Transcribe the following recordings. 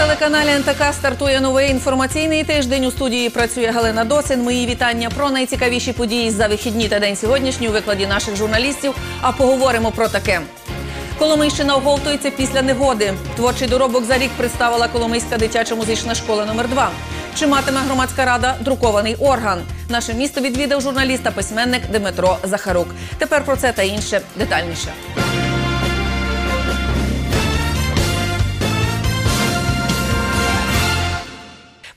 телеканалі НТК стартує новий інформаційний тиждень. У студії працює Галина Досин. Мої вітання про найцікавіші події за вихідні та день сьогоднішній у викладі наших журналістів. А поговоримо про таке. Коломийщина оговтується після негоди. Творчий доробок за рік представила Коломийська дитяча музична школа номер 2 Чи матиме громадська рада друкований орган? Наше місто відвідав журналіст та письменник Дмитро Захарук. Тепер про це та інше детальніше.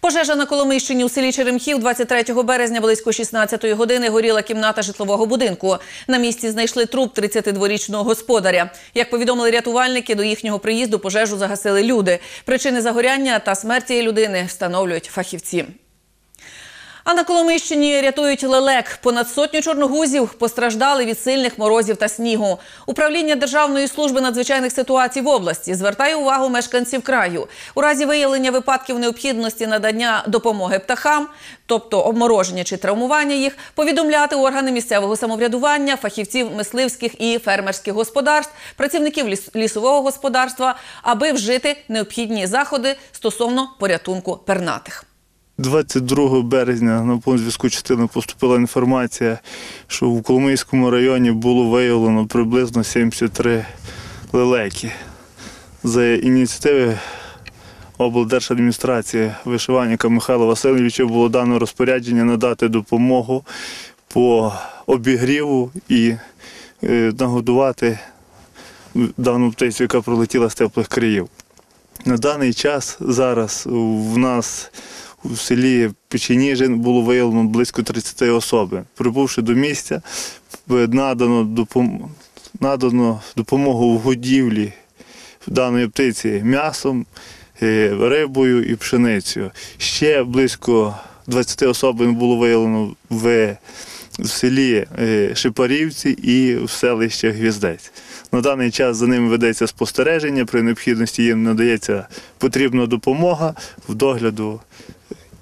Пожежа на Коломийщині у селі Черемхів 23 березня близько 16 години горіла кімната житлового будинку. На місці знайшли труп 32-річного господаря. Як повідомили рятувальники, до їхнього приїзду пожежу загасили люди. Причини загоряння та смерті людини встановлюють фахівці. А на Коломийщині рятують лелек. Понад сотню чорногузів постраждали від сильних морозів та снігу. Управління Державної служби надзвичайних ситуацій в області звертає увагу мешканців краю. У разі виявлення випадків необхідності надання допомоги птахам, тобто обмороження чи травмування їх, повідомляти органи місцевого самоврядування, фахівців мисливських і фермерських господарств, працівників ліс- лісового господарства, аби вжити необхідні заходи стосовно порятунку пернатих. 22 березня на пункт зв'язку частини поступила інформація, що в Коломийському районі було виявлено приблизно 73 лелеки. За ініціативи облдержадміністрації вишиванника Михайла Васильовича було дано розпорядження надати допомогу по обігріву і е, нагодувати дану птицю, яка пролетіла з теплих країв. На даний час зараз в нас у селі Печеніжин було виявлено близько 30 особин. Прибувши до місця, надано, допом... надано допомогу в годівлі даної птиці м'ясом, е, рибою і пшеницею. Ще близько 20 особин було виявлено в в селі е, Шипарівці і в селищі Гвіздець. На даний час за ними ведеться спостереження, при необхідності їм надається потрібна допомога в догляду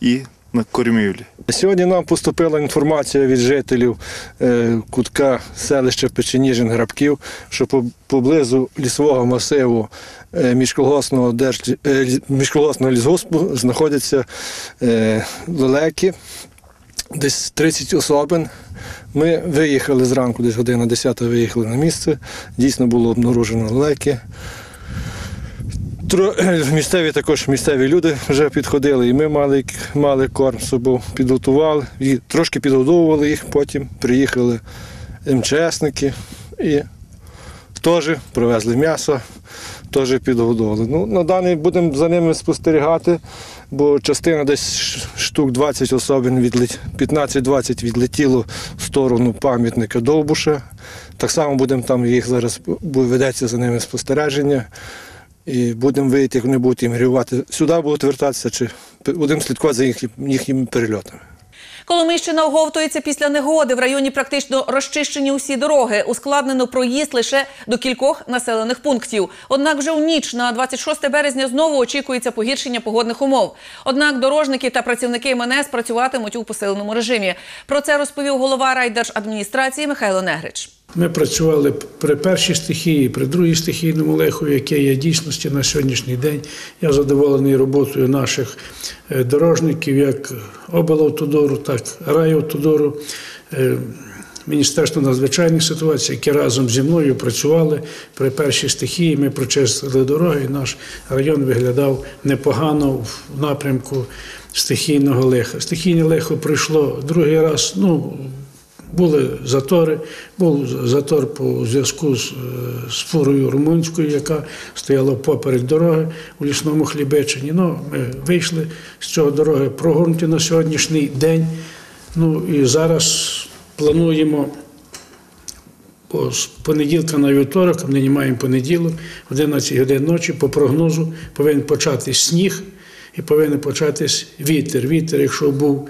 і на кормівлі. Сьогодні нам поступила інформація від жителів е, кутка селища Печеніжин Грабків, що поблизу лісового масиву е, міжколгосного, держ... е, міжколгосного лісгоспу знаходяться лелеки, десь 30 особин. Ми виїхали зранку, десь година 10 виїхали на місце. Дійсно було обнаружено лелеки. Тро- Місцеві також місцеві люди вже підходили, і ми мали, мали корм з собою, підготували, і трошки підгодовували їх, потім приїхали МЧСники і теж привезли м'ясо, теж підгодовували. Ну, на даний будемо за ними спостерігати, бо частина десь штук 20 особин, відлет... 15-20 відлетіло в сторону пам'ятника Довбуша. Так само будемо там їх зараз ведеться за ними спостереження. І будемо вийти, як вони будуть іммігрувати. Сюди будуть вертатися, чи будемо слідкувати за їх, їхніми перельотами. Коломийщина оговтується після негоди. В районі практично розчищені усі дороги. Ускладнено проїзд лише до кількох населених пунктів. Однак вже в ніч на 26 березня знову очікується погіршення погодних умов. Однак дорожники та працівники МНС працюватимуть у посиленому режимі. Про це розповів голова райдержадміністрації Михайло Негрич. Ми працювали при першій стихії, при другій стихійному леху, яке є дійсності на сьогоднішній день. Я задоволений роботою наших е, дорожників, як облавтодору, так і райавтодору. Е, Міністерство надзвичайних ситуацій, які разом зі мною працювали при першій стихії. Ми прочистили дороги, і наш район виглядав непогано в напрямку стихійного лиха. Стихійне лихо пройшло другий раз. Ну, були затори, був затор по зв'язку з, е, фурою румунською, яка стояла поперек дороги у лісному хлібечині. Ну, ми вийшли з цього дороги прогорнуті на сьогоднішній день. Ну і зараз плануємо з понеділка на вівторок, нині маємо понеділок, 11 годин ночі, по прогнозу повинен початись сніг і повинен початись вітер. Вітер, якщо був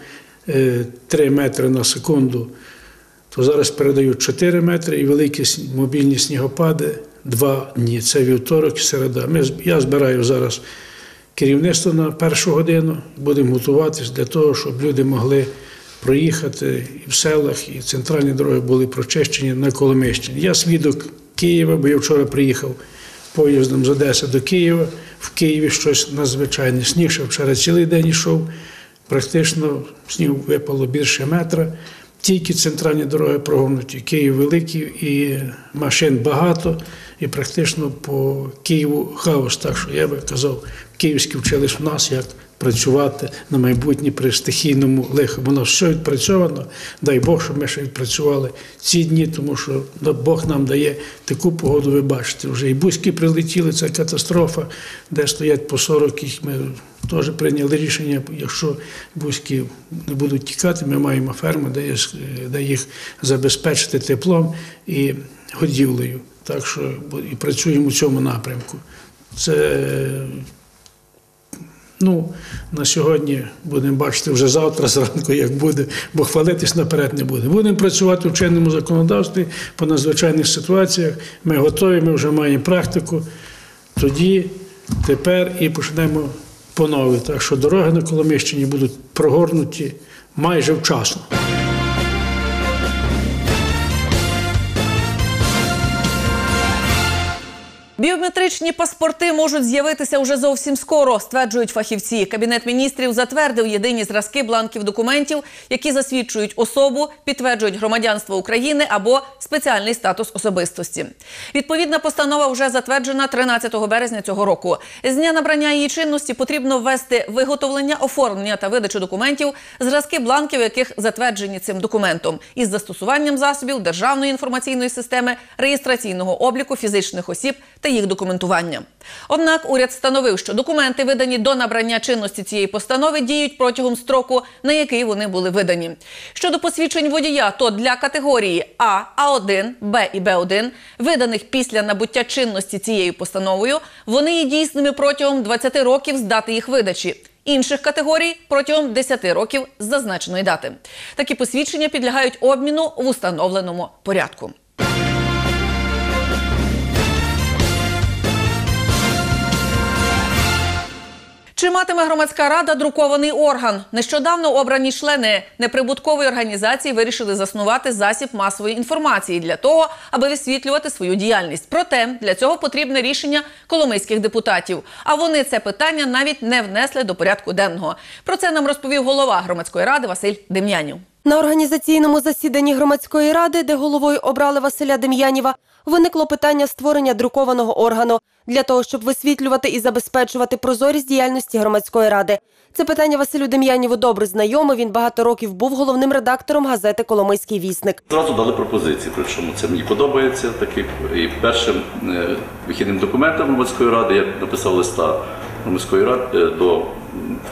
е, 3 метри на секунду, то зараз передають 4 метри і великі мобільні снігопади 2 дні. Це вівторок і середа. Ми, я збираю зараз керівництво на першу годину, будемо готуватись для того, щоб люди могли проїхати і в селах, і центральні дороги були прочищені на Коломийщині. Я свідок Києва, бо я вчора приїхав поїздом з Одеси до Києва. В Києві щось надзвичайне. Сніг ще вчора цілий день йшов. Практично снігу випало більше метра. Тільки центральні дороги прогорнуті. Київ великий і машин багато, і практично по Києву хаос. Так що я би казав, київські вчились в нас, як працювати на майбутнє при стихійному лиху. Воно все відпрацьовано. Дай Бог, щоб ми ще відпрацювали ці дні, тому що Бог нам дає таку погоду, ви бачите. Вже і бузьки прилетіли, це катастрофа, де стоять по 40 їх. Ми теж прийняли рішення, якщо бузьки не будуть тікати, ми маємо ферму, де їх забезпечити теплом і годівлею. Так що і працюємо в цьому напрямку. Це Ну, на сьогодні будемо бачити вже завтра зранку, як буде, бо хвалитись наперед не буде. Будемо працювати в чинному законодавстві по надзвичайних ситуаціях. Ми готові, ми вже маємо практику. Тоді, тепер і почнемо по новій. Так що дороги на Коломищині будуть прогорнуті майже вчасно. Біометричні паспорти можуть з'явитися уже зовсім скоро, стверджують фахівці. Кабінет міністрів затвердив єдині зразки бланків документів, які засвідчують особу, підтверджують громадянство України або спеціальний статус особистості. Відповідна постанова вже затверджена 13 березня цього року. З дня набрання її чинності потрібно ввести виготовлення, оформлення та видачу документів, зразки бланків, яких затверджені цим документом, із застосуванням засобів державної інформаційної системи реєстраційного обліку фізичних осіб та їх документування. Однак уряд встановив, що документи, видані до набрання чинності цієї постанови, діють протягом строку, на який вони були видані. Щодо посвідчень водія, то для категорії А, А1, Б і Б1, виданих після набуття чинності цією постановою, вони є дійсними протягом 20 років з дати їх видачі. Інших категорій протягом 10 років з зазначеної дати. Такі посвідчення підлягають обміну в установленому порядку. Чи матиме громадська рада друкований орган? Нещодавно обрані члени неприбуткової організації вирішили заснувати засіб масової інформації для того, аби висвітлювати свою діяльність. Проте для цього потрібне рішення коломийських депутатів. А вони це питання навіть не внесли до порядку денного. Про це нам розповів голова громадської ради Василь Дем'янів. На організаційному засіданні громадської ради, де головою обрали Василя Дем'яніва, виникло питання створення друкованого органу для того, щоб висвітлювати і забезпечувати прозорість діяльності громадської ради. Це питання Василю Дем'яніву добре знайоме. Він багато років був головним редактором газети Коломийський вісник. Зразу дали пропозиції, причому це мені подобається. Такий і першим е, вихідним документом громадської ради я написав листа громадської ради е, до,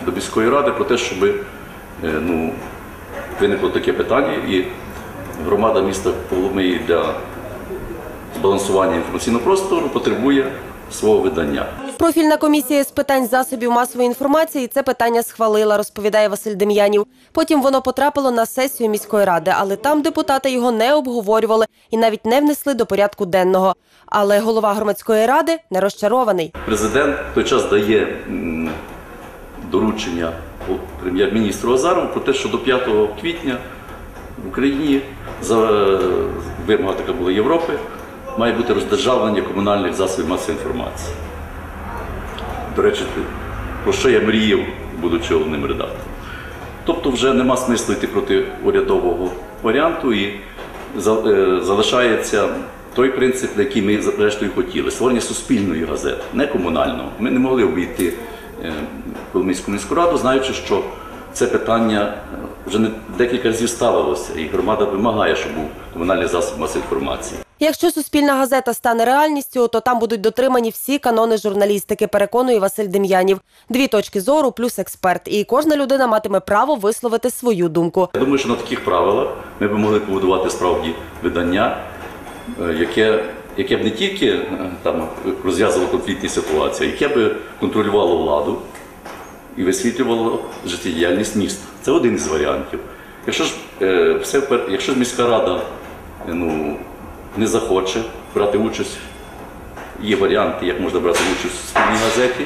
до міської ради про те, щоб ну, виникло таке питання, і громада міста Коломиї для збалансування інформаційного простору потребує свого видання. Профільна комісія з питань засобів масової інформації це питання схвалила, розповідає Василь Дем'янів. Потім воно потрапило на сесію міської ради, але там депутати його не обговорювали і навіть не внесли до порядку денного. Але голова громадської ради не розчарований. Президент в той час дає доручення прем'єр-міністру Азарову про те, що до 5 квітня в Україні за вимога така була Європи, має бути роздержавлення комунальних засобів масової інформації. До речі, про що я мріяв, будучи головним редактором. Тобто вже нема смислу йти проти урядового варіанту і е, залишається той принцип, на який ми зрештою хотіли створення суспільної газети, не комунального. Ми не могли обійти е, Коломийську міську раду, знаючи, що це питання е, вже не декілька разів ставилося, і громада вимагає, щоб був комунальний засіб масової інформації. Якщо суспільна газета стане реальністю, то там будуть дотримані всі канони журналістики, переконує Василь Дем'янів. Дві точки зору плюс експерт. І кожна людина матиме право висловити свою думку. Я думаю, що на таких правилах ми б могли побудувати справді видання, е, яке, яке б не тільки е, там розв'язувало конфліктні ситуації, яке б контролювало владу і висвітлювало життєдіяльність міста. Це один із варіантів. Якщо ж е, все якщо ж міська рада ну, не захоче брати участь, є варіанти, як можна брати участь у спільній газеті.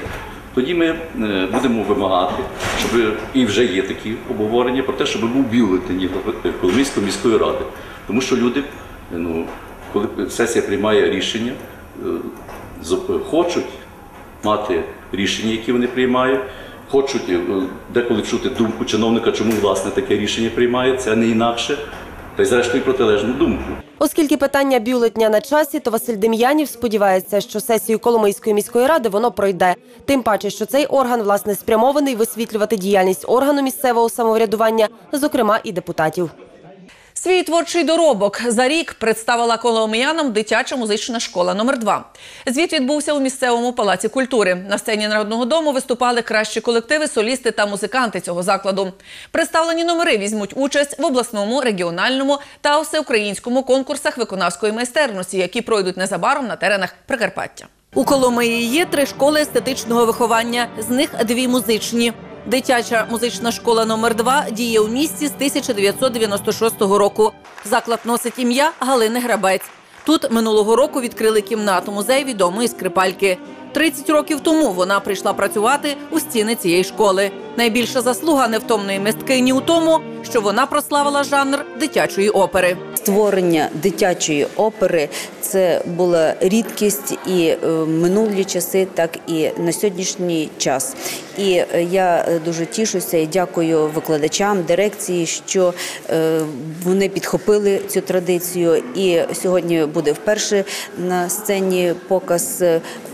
Тоді ми е, будемо вимагати, щоб і вже є такі обговорення про те, щоб був бюлетень Коломийської міської ради. Тому що люди, е, ну, коли сесія приймає рішення, е, хочуть мати рішення, які вони приймають, хочуть деколи чути думку чиновника, чому власне таке рішення приймається, а не інакше, та й зрештою протилежну думку. Оскільки питання бюлетня на часі, то Василь Дем'янів сподівається, що сесію Коломийської міської ради воно пройде. Тим паче, що цей орган власне спрямований висвітлювати діяльність органу місцевого самоврядування, зокрема і депутатів. Свій творчий доробок за рік представила коломиянам дитяча музична школа номер 2 Звіт відбувся у місцевому палаці культури. На сцені народного дому виступали кращі колективи, солісти та музиканти цього закладу. Представлені номери візьмуть участь в обласному, регіональному та всеукраїнському конкурсах виконавської майстерності, які пройдуть незабаром на теренах Прикарпаття. У Коломиї є три школи естетичного виховання, з них дві музичні. Дитяча музична школа номер 2 діє у місті з 1996 року. Заклад носить ім'я Галини Грабець. Тут минулого року відкрили кімнату музей відомої скрипальки. 30 років тому вона прийшла працювати у стіни цієї школи. Найбільша заслуга невтомної мисткині у тому, що вона прославила жанр дитячої опери. Створення дитячої опери це була рідкість і е, минулі часи, так і на сьогоднішній час. І е, я е, дуже тішуся і дякую викладачам, дирекції, що вони підхопили цю традицію. І сьогодні буде вперше на сцені показ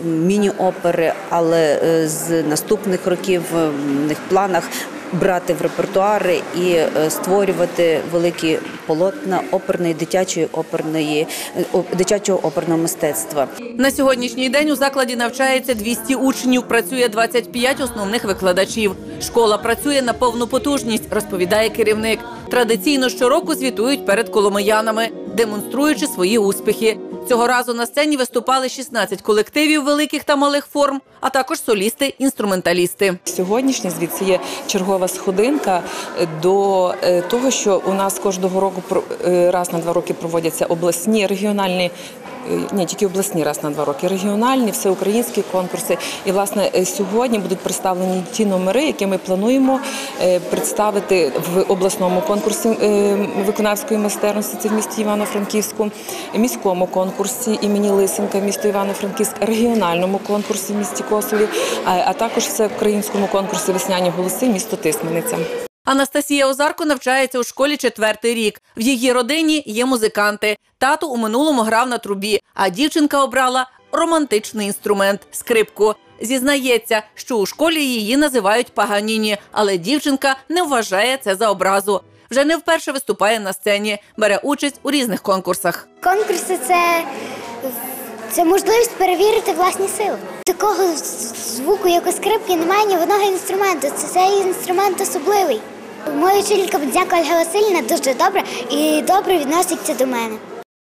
міні-опери, але з наступних років в них планах брати в репертуари і е, створювати великі полотна оперної дитячої оперної е, дитячого оперного мистецтва. На сьогоднішній день у закладі навчається 200 учнів, працює 25 основних викладачів. Школа працює на повну потужність, розповідає керівник. Традиційно щороку звітують перед коломиянами, демонструючи свої успіхи. Цього разу на сцені виступали 16 колективів великих та малих форм, а також солісти-інструменталісти. Сьогоднішній звіт це є чергова сходинка до е, того, що у нас кожного року е, раз на два роки проводяться обласні регіональні. Е, Ні, тільки обласні раз на два роки, регіональні, всеукраїнські конкурси. І власне е, сьогодні будуть представлені ті номери, які ми плануємо е, представити в обласному конкурсі виконавської майстерності. Це в місті Івано-Франківську, міському конкурсі імені Лисенка, місто Івано-Франківськ, регіональному конкурсі в місті Косові, а, а також всеукраїнському конкурсі Весняні голоси місто Тисмениця. Анастасія Озарко навчається у школі четвертий рік. В її родині є музиканти. Тато у минулому грав на трубі, а дівчинка обрала романтичний інструмент скрипку. Зізнається, що у школі її називають Паганіні, але дівчинка не вважає це за образу. Вже не вперше виступає на сцені, бере участь у різних конкурсах. Конкурси це, це можливість перевірити власні сили. Такого звуку, як у скрипки, немає ні в одного інструменту. Це цей інструмент особливий. Моя вчителька Будзяка Ольга Васильівна дуже добра і добре відноситься до мене.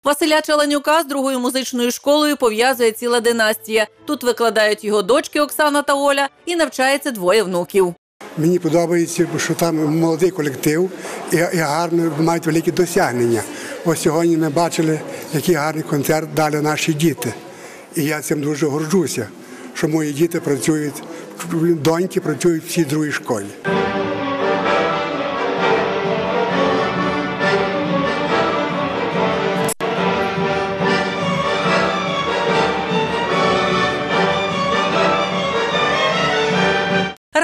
Василя Челенюка з другою музичною школою пов'язує ціла династія. Тут викладають його дочки Оксана та Оля і навчається двоє внуків. Мені подобається, що там молодий колектив і, гарно мають великі досягнення. Ось сьогодні ми бачили, який гарний концерт дали наші діти. І я цим дуже горджуся, що мої діти працюють, доньки працюють в цій другій школі.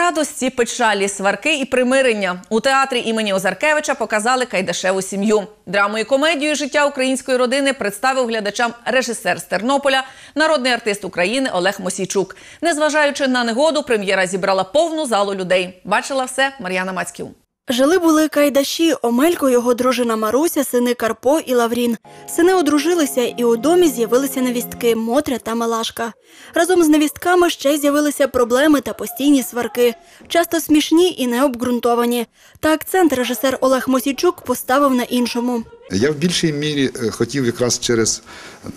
Радості, печалі, сварки і примирення у театрі імені Озаркевича показали Кайдашеву сім'ю. Драму і комедію життя української родини представив глядачам режисер з Тернополя, народний артист України Олег Мосійчук. Незважаючи на негоду, прем'єра зібрала повну залу людей. Бачила все Мар'яна Мацьків. Жили були кайдаші, Омелько, його дружина Маруся, сини Карпо і Лаврін. Сини одружилися, і у домі з'явилися невістки Мотря та Малашка. Разом з невістками ще з'явилися проблеми та постійні сварки, часто смішні і необґрунтовані. Та акцент режисер Олег Мосійчук поставив на іншому. Я в більшій мірі е, хотів якраз через,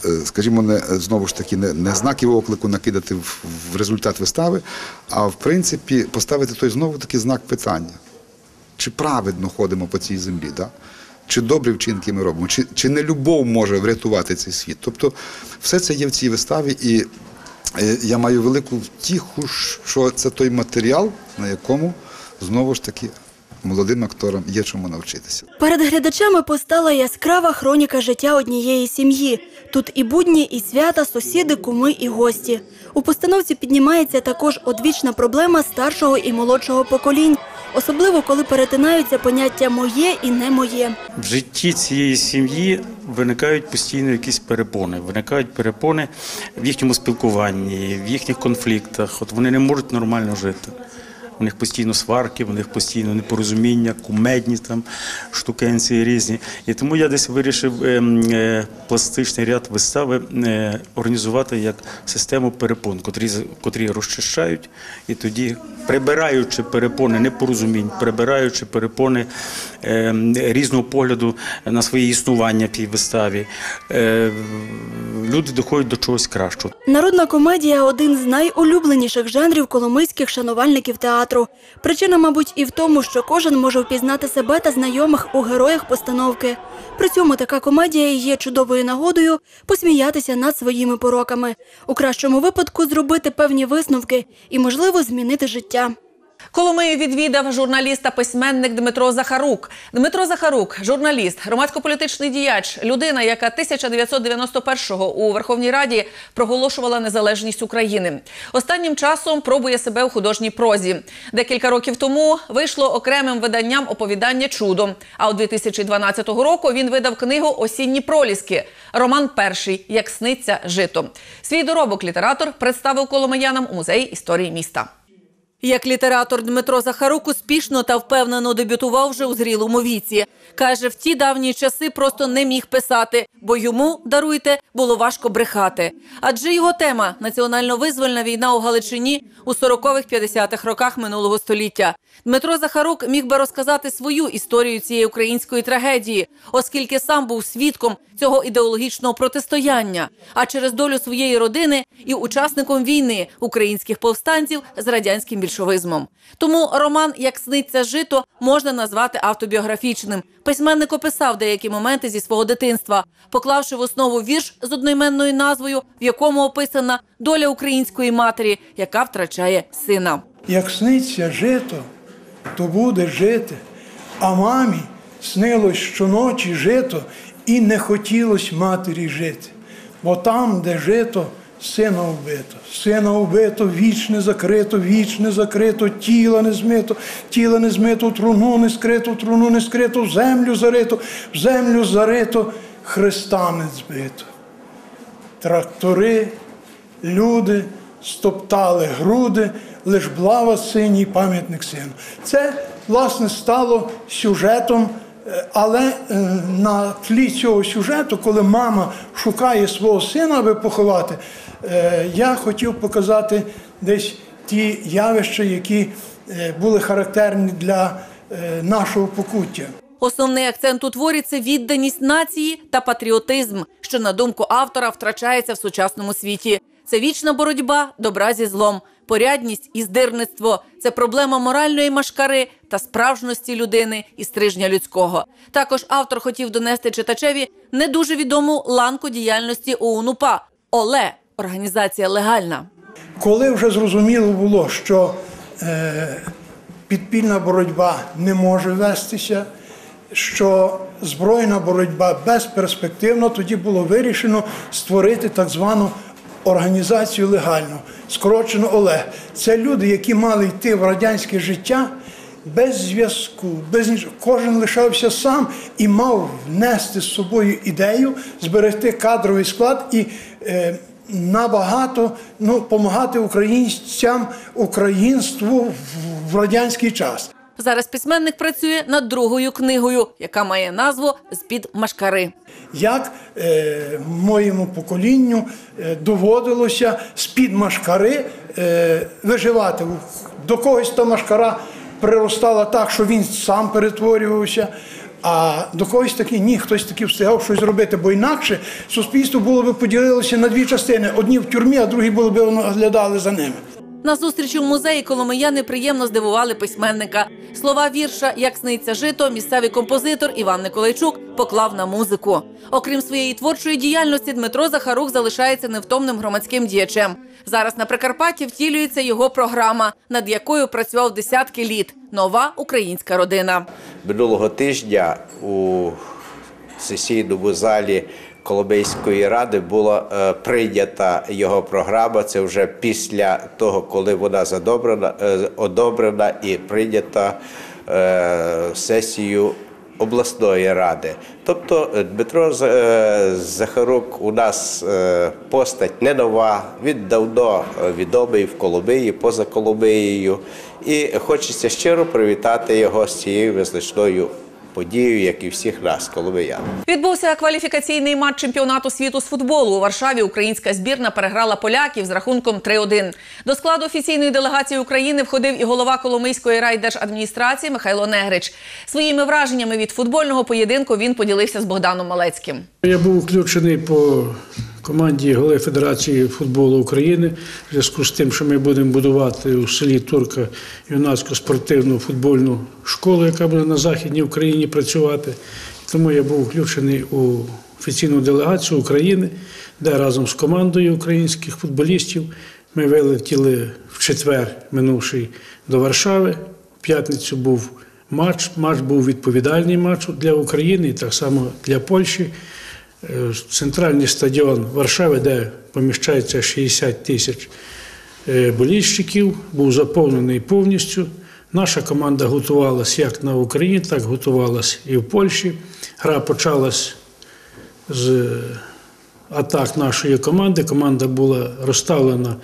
е, скажімо, не знову ж таки не, не знаків оклику накидати в, в результат вистави, а в принципі поставити той знову таки знак питання. Чи праведно ходимо по цій землі? Да? Чи добрі вчинки ми робимо, чи, чи не любов може врятувати цей світ? Тобто, все це є в цій виставі, і е, я маю велику втіху, що це той матеріал, на якому знову ж таки молодим акторам є чому навчитися. Перед глядачами постала яскрава хроніка життя однієї сім'ї. Тут і будні, і свята, сусіди, куми і гості. У постановці піднімається також одвічна проблема старшого і молодшого поколінь, особливо коли перетинаються поняття моє і не моє. В житті цієї сім'ї виникають постійно якісь перепони. Виникають перепони в їхньому спілкуванні, в їхніх конфліктах. От вони не можуть нормально жити. У них постійно сварки, у них постійно непорозуміння, кумедні там штукенці різні. І тому я десь вирішив ем, е, пластичний ряд вистави е, організувати як систему перепон, котрі, котрі розчищають, і тоді, прибираючи перепони непорозумінь, прибираючи перепони ем, різного погляду на своє існування в тій виставі, е, люди доходять до чогось кращого. Народна комедія один з найулюбленіших жанрів коломийських шанувальників театру. Причина, мабуть, і в тому, що кожен може впізнати себе та знайомих у героях постановки. При цьому така комедія є чудовою нагодою посміятися над своїми пороками, у кращому випадку зробити певні висновки і, можливо, змінити життя. Коломию відвідав журналіст та письменник Дмитро Захарук. Дмитро Захарук, журналіст, громадсько-політичний діяч, людина, яка 1991-го у Верховній Раді проголошувала незалежність України. Останнім часом пробує себе у художній прозі. Декілька років тому вийшло окремим виданням оповідання Чудо. А у 2012 року він видав книгу Осінні проліски. Роман перший Як сниться жито. Свій доробок літератор представив коломиянам у музеї історії міста. Як літератор Дмитро Захарук успішно та впевнено дебютував вже у зрілому віці. Каже, в ті давні часи просто не міг писати, бо йому, даруйте, було важко брехати. Адже його тема національно-визвольна війна у Галичині у 40-х-50-х роках минулого століття. Дмитро Захарук міг би розказати свою історію цієї української трагедії, оскільки сам був свідком цього ідеологічного протистояння, а через долю своєї родини і учасником війни українських повстанців з радянським більшовизмом. Тому роман Як сниться жито можна назвати автобіографічним. Письменник описав деякі моменти зі свого дитинства, поклавши в основу вірш з одноіменною назвою, в якому описана доля української матері, яка втрачає сина. Як сниться жито, то буде жити. А мамі снилось щоночі жито, і не хотілось матері жити. Бо там, де жито, сина вбито. Сина вбито, вічне закрито, вічне закрито, тіла не змито, тіла не змито, труну не скрито, труну не скрито, в землю зарито, в землю зарито, Христа не збито. Трактори, люди стоптали груди, лиш блава синій пам'ятник сину. Це, власне, стало сюжетом, але е, на тлі цього сюжету, коли мама шукає свого сина, аби поховати, е, я хотів показати десь ті явища, які е, були характерні для нашого покуття. Основний акцент у творі це відданість нації та патріотизм, що на думку автора втрачається в сучасному світі. Це вічна боротьба добра зі злом, порядність і здирництво. Це проблема моральної машкари та справжності людини і стрижня людського. Також автор хотів донести читачеві не дуже відому ланку діяльності ОУН-УПА – ОЛЕ – організація легальна. Коли вже зрозуміло було, що е, підпільна боротьба не може вестися, що збройна боротьба безперспективна, тоді було вирішено створити так звану організацію легальну, скорочено ОЛЕГ. Це люди, які мали йти в радянське життя без зв'язку, без. Кожен лишався сам і мав внести з собою ідею, зберегти кадровий склад і е, набагато ну, допомагати українцям, українству в радянський час. Зараз письменник працює над другою книгою, яка має назву З-під машкари. як е, моєму поколінню е, доводилося з-під машкари е, виживати. До когось та машкара приростала так, що він сам перетворювався. А до когось таки ні, хтось таки встигав щось зробити, бо інакше суспільство було б поділилося на дві частини: одні в тюрмі, а другі були б оглядали за ними. На зустрічі в музеї коломияни приємно здивували письменника. Слова вірша Як сниться жито, місцевий композитор Іван Николайчук поклав на музику. Окрім своєї творчої діяльності, Дмитро Захарук залишається невтомним громадським діячем. Зараз на Прикарпатті втілюється його програма, над якою працював десятки літ. Нова українська родина. Минулого тижня у сесійному залі Коломийської ради була е, прийнята його програма. Це вже після того, коли вона задобрена, е, одобрена і прийнята е, сесію обласної ради. Тобто е, Дмитро Захарук у нас постать не нова, він давно відомий в Коломиї, поза Коломиєю. І хочеться щиро привітати його з цією визначною подією, як і всіх нас, коломиян. Відбувся кваліфікаційний матч чемпіонату світу з футболу. У Варшаві українська збірна переграла поляків з рахунком 3-1. До складу офіційної делегації України входив і голова Коломийської райдержадміністрації Михайло Негрич. Своїми враженнями від футбольного поєдинку він поділився з Богданом Малецьким. Я був включений по команді голови Федерації футболу України в зв'язку з тим, що ми будемо будувати у селі Турка юнацьку спортивну футбольну школу, яка буде на Західній Україні працювати. Тому я був включений у офіційну делегацію України, де разом з командою українських футболістів ми вилетіли в четвер минувший до Варшави. В п'ятницю був матч. Матч був відповідальний матч для України і так само для Польщі. Е, Центральний стадіон Варшави, де поміщається 60 тисяч е, болільщиків, був заповнений повністю. Наша команда готувалась як на Україні, так готувалась і в Польщі. Гра почалась з атак нашої команди. Команда була розставлена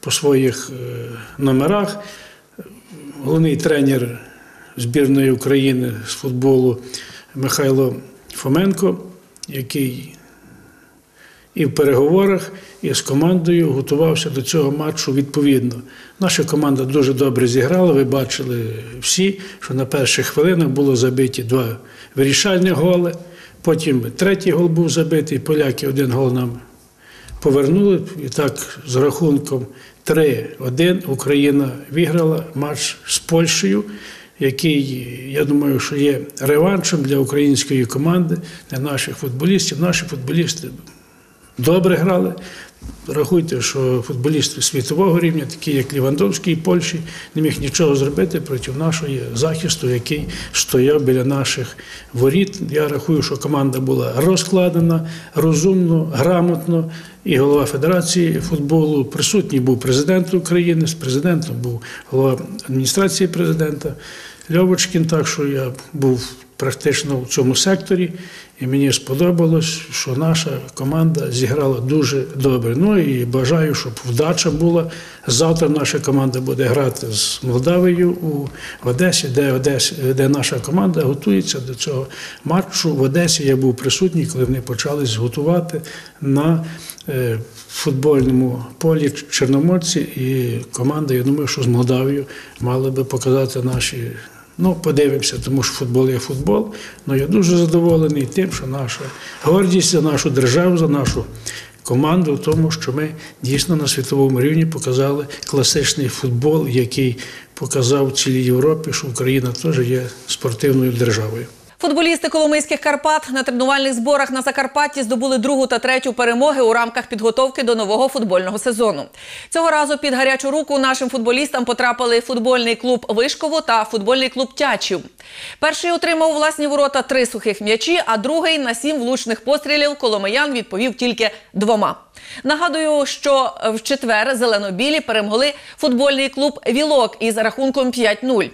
по своїх е, номерах. Головний тренер збірної України з футболу Михайло Фоменко, який і в переговорах, і з командою готувався до цього матчу відповідно. Наша команда дуже добре зіграла. Ви бачили всі, що на перших хвилинах було забиті два вирішальні голи. Потім третій гол був забитий. Поляки один гол нам повернули. І так з рахунком 3-1 Україна виграла матч з Польщею, який, я думаю, що є реваншем для української команди, для наших футболістів. Наші футболісти добре грали. Рахуйте, що футболісти світового рівня, такі як Лівандовський і Польщі, не міг нічого зробити проти нашого захисту, який стояв біля наших воріт. Я рахую, що команда була розкладена розумно, грамотно. І голова Федерації футболу присутній був президент України, з президентом був голова адміністрації президента Льовочкін. Так що я був практично в цьому секторі, і мені сподобалось, що наша команда зіграла дуже добре. Ну і бажаю, щоб вдача була. Завтра наша команда буде грати з Молдавією у Одесі, де, Одесі, де наша команда готується до цього матчу. В Одесі я був присутній, коли вони почали готувати на е, футбольному полі Чорноморці. І команда, я думаю, що з Молдавією мали би показати наші. Ну, подивимося, тому що футбол є футбол. Ну я дуже задоволений тим, що наша гордість за нашу державу, за нашу команду, в тому, що ми дійсно на світовому рівні показали класичний футбол, який показав цілій Європі, що Україна теж є спортивною державою. Футболісти Коломийських Карпат на тренувальних зборах на Закарпатті здобули другу та третю перемоги у рамках підготовки до нового футбольного сезону. Цього разу під гарячу руку нашим футболістам потрапили футбольний клуб Вишково та футбольний клуб Тячів. Перший отримав власні ворота три сухих м'ячі, а другий на сім влучних пострілів Коломиян відповів тільки двома. Нагадую, що в четвер зелено-білі перемогли футбольний клуб Вілок із рахунком 5-0.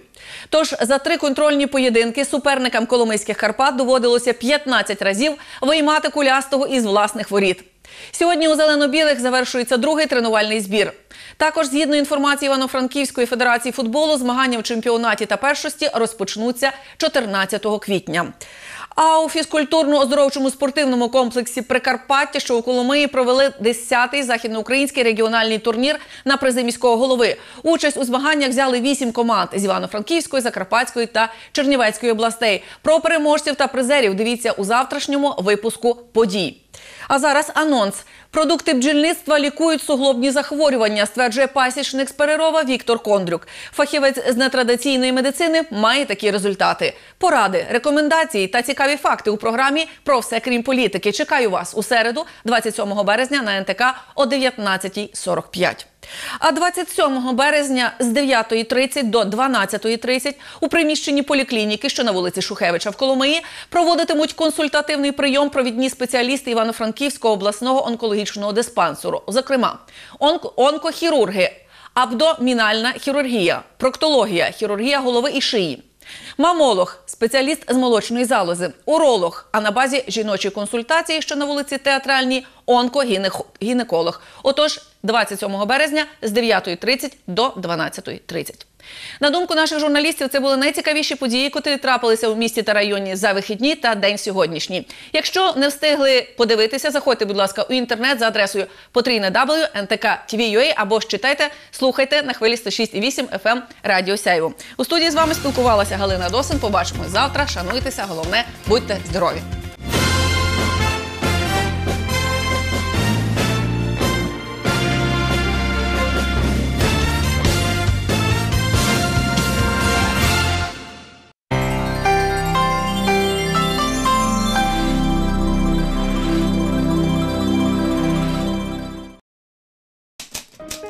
Тож за три контрольні поєдинки суперникам Коломийських Карпат доводилося 15 разів виймати кулястого із власних воріт. Сьогодні у зелено-білих завершується другий тренувальний збір. Також, згідно інформації Івано-Франківської федерації футболу, змагання в чемпіонаті та першості розпочнуться 14 квітня. А у фізкультурно-оздоровчому спортивному комплексі Прикарпаття, що у Коломиї, провели 10-й західноукраїнський регіональний турнір на призи міського голови. Участь у змаганнях взяли вісім команд з Івано-Франківської, Закарпатської та Чернівецької областей. Про переможців та призерів дивіться у завтрашньому випуску подій. А зараз анонс. Продукти бджільництва лікують суглобні захворювання, стверджує пасічник з Перерова Віктор Кондрюк. Фахівець з нетрадиційної медицини має такі результати. Поради, рекомендації та цікаві факти у програмі про все крім політики. Чекаю вас у середу, 27 березня на НТК о 19.45. А 27 березня з 9.30 до 12.30 у приміщенні поліклініки, що на вулиці Шухевича в Коломиї, проводитимуть консультативний прийом провідні спеціалісти Івано-Франківського обласного онкологічного диспансеру. Зокрема, онк- онкохірурги, абдомінальна хірургія, проктологія, хірургія голови і шиї. Мамолог, спеціаліст з молочної залози, уролог, а на базі жіночої консультації, що на вулиці Театральній, онкогінеколог. Отож, 27 березня з 9.30 до 12.30. На думку наших журналістів, це були найцікавіші події, котрі трапилися у місті та районі за вихідні та день сьогоднішній. Якщо не встигли подивитися, заходьте, будь ласка, у інтернет за адресою потрійне або ж читайте, слухайте на хвилі 106,8 FM Радіо Сяйво. У студії з вами спілкувалася Галина Досин. Побачимось завтра. Шануйтеся, головне, будьте здорові.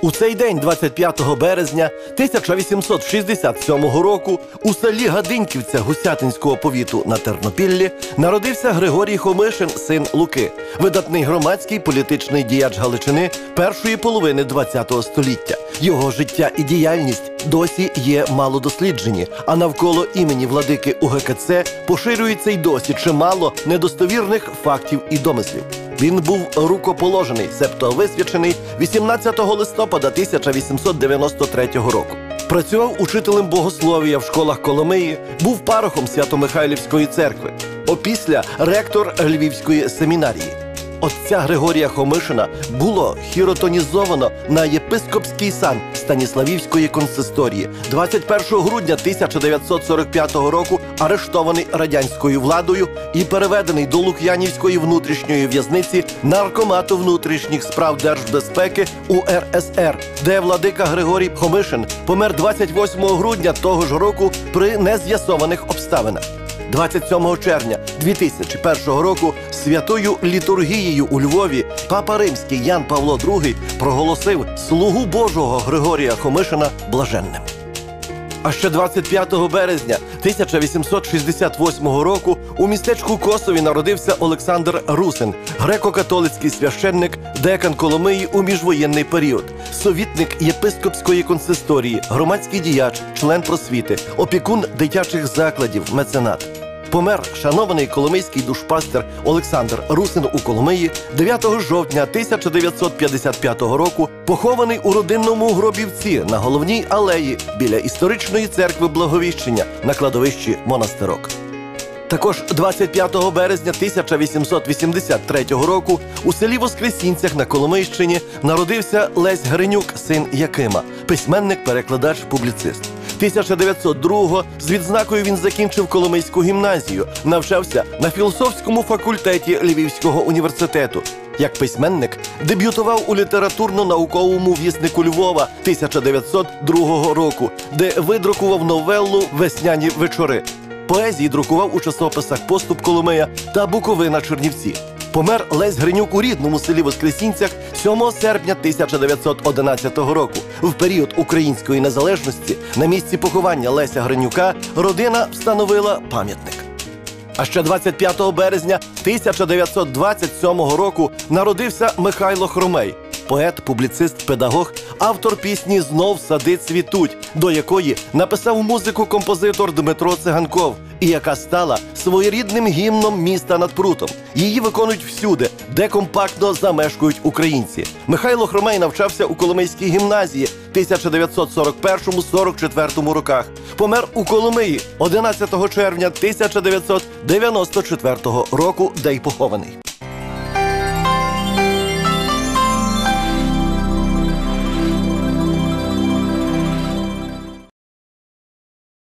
У цей день, 25 березня 1867 року, у селі Гадиньківця Гусятинського повіту на Тернопіллі народився Григорій Хомишин, син Луки, видатний громадський політичний діяч Галичини першої половини ХХ століття. Його життя і діяльність досі є малодосліджені, а навколо імені владики УГКЦ поширюється й досі чимало недостовірних фактів і домислів. Він був рукоположений, себто висвячений 18 листопада 1893 року. Працював учителем богослов'я в школах Коломиї, був парохом Свято-Михайлівської церкви. Опісля ректор Львівської семінарії. Отця Григорія Хомишина було хіротонізовано на єпископський сан Станіславівської консисторії 21 грудня 1945 року, арештований радянською владою і переведений до Лук'янівської внутрішньої в'язниці наркомату внутрішніх справ держбезпеки УРСР, де владика Григорій Хомишин помер 28 грудня того ж року при нез'ясованих обставинах. 27 червня 2001 року святою літургією у Львові папа римський Ян Павло II проголосив слугу Божого Григорія Хомишина блаженним. А ще 25 березня 1868 року у містечку Косові народився Олександр Русин, греко-католицький священник, декан Коломиї у міжвоєнний період, совітник єпископської консисторії, громадський діяч, член просвіти, опікун дитячих закладів, меценат. Помер шанований коломийський душпастер Олександр Русин у Коломиї 9 жовтня 1955 року, похований у родинному гробівці на головній алеї біля історичної церкви Благовіщення на кладовищі Монастирок. Також 25 березня 1883 року у селі Воскресінцях на Коломийщині народився Лесь Гринюк, син Якима, письменник, перекладач, публіцист. 1902-го з відзнакою він закінчив Коломийську гімназію, навчався на філософському факультеті Львівського університету. Як письменник дебютував у літературно-науковому віснику Львова 1902 року, де видрукував новелу Весняні вечори. Поезії друкував у часописах Поступ Коломия та Буковина Чернівці. Помер Лесь Гринюк у рідному селі Воскресінцях 7 серпня 1911 року. В період української незалежності на місці поховання Леся Гринюка родина встановила пам'ятник. А ще 25 березня 1927 року народився Михайло Хромей, поет, публіцист, педагог, автор пісні Знов сади цвітуть, до якої написав музику композитор Дмитро Циганков, і яка стала своєрідним гімном міста над прутом. Її виконують всюди, де компактно замешкують українці. Михайло Хромей навчався у Коломийській гімназії 1941-44 роках. Помер у Коломиї 11 червня 1994 року, де й похований.